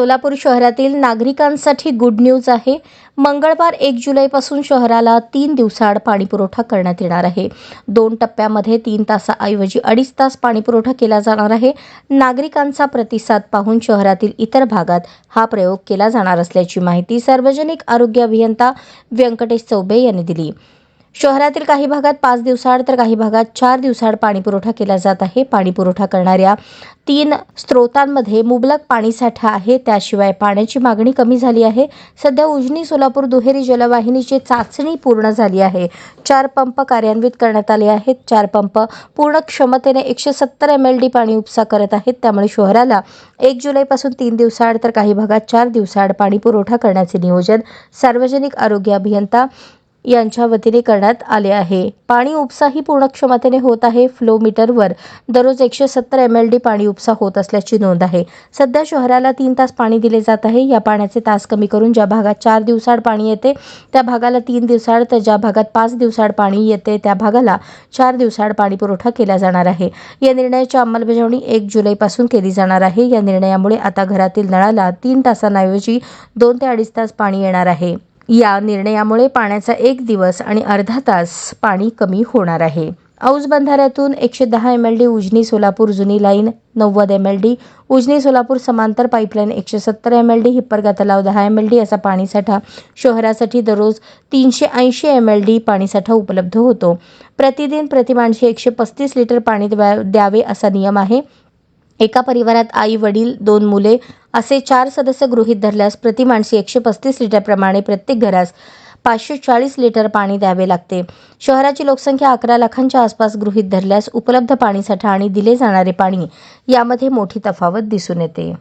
सोलापूर शहरातील नागरिकांसाठी good news आहे. मंगळवार एक जुलैपासून शहराला तीन दिवसाआड पाणीपुरवठा करण्यात येणार आहे. दोन टप्प्यामध्ये तीन तासाऐवजी अडीच तास पाणीपुरवठा केला जाणार आहे. नागरिकांचा प्रतिसाद पाहून शहरातील इतर भागात हा प्रयोग केला जाणार असल्याची माहिती सार्वजनिक आरोग्य अभियंता व्यंकटेश चौबे यांनी दिली. शहरातील काही भागात पाच दिवसाआड तर काही भागात चार दिवसाआड पाणीपुरवठा केला जात आहे. पाणीपुरवठा करणाऱ्या तीन स्त्रोतांमध्ये मुबलक पाणीसाठा आहे. त्याशिवाय पाण्याची मागणी कमी झाली आहे. सध्या उजनी सोलापूर दुहेरी जलवाहिनीची चाचणी पूर्ण झाली आहे. चार पंप कार्यान्वित करण्यात आले आहेत. चार पंप पूर्ण क्षमतेने एकशे सत्तर एम एल डी पाणी उपसा करत आहेत. त्यामुळे शहराला एक जुलैपासून तीन दिवसाआड तर काही भागात चार दिवसाआड पाणी पुरवठा करण्याचे नियोजन सार्वजनिक आरोग्य अभियंता यांच्या वतीने करण्यात आले आहे. पाणी उपसाही पूर्ण क्षमतेने होत आहे. फ्लो मीटरवर दररोज एकशे सत्तर एम एल डी पाणी उपसा होत असल्याची नोंद आहे. सध्या शहराला तीन तास पाणी दिले जात आहे. या पाण्याचे तास कमी करून ज्या भागात चार दिवसाआड पाणी येते त्या भागाला तीन दिवसाआड तर ज्या भागात पाच दिवसाआड पाणी येते त्या भागाला चार दिवसाआड पाणी पुरवठा केला जाणार आहे. या निर्णयाची अंमलबजावणी एक जुलैपासून केली जाणार आहे. या निर्णयामुळे आता घरातील नळाला तीन तासांऐवजी दोन ते अडीच तास पाणी येणार आहे. या निर्णयामुळे पाण्याचा एक दिवस आणि अर्धा तास पाणी कमी होणार आहे. औज बंधाऱ्यातून एकशे दहा M L D Ujani Solapur जुनी लाईन नव्वद M L D Ujani Solapur समांतर पाईपलाईन एकशे सत्तर एम एल डी हिप्परगा तलाव दहा एम एल डी असा पाणीसाठा शहरासाठी दररोज तीनशे ऐंशी एम एल डी पाणीसाठा उपलब्ध होतो. प्रतिदिन प्रतिमानशी एकशे पस्तीस लिटर पाणी द्या- द्यावे असा नियम आहे. एका परिवारात आई वडील दोन मुले असे चार सदस्य गृहीत धरल्यास प्रति माणसी एकशे पस्तीस लिटरप्रमाणे प्रत्येक घरास पाचशे चाळीस लिटर पाणी द्यावे लागते. शहराची लोकसंख्या अकरा लाखांच्या आसपास गृहीत धरल्यास उपलब्ध पाणीसाठा आणि दिले जाणारे पाणी यामध्ये मोठी तफावत दिसून येते.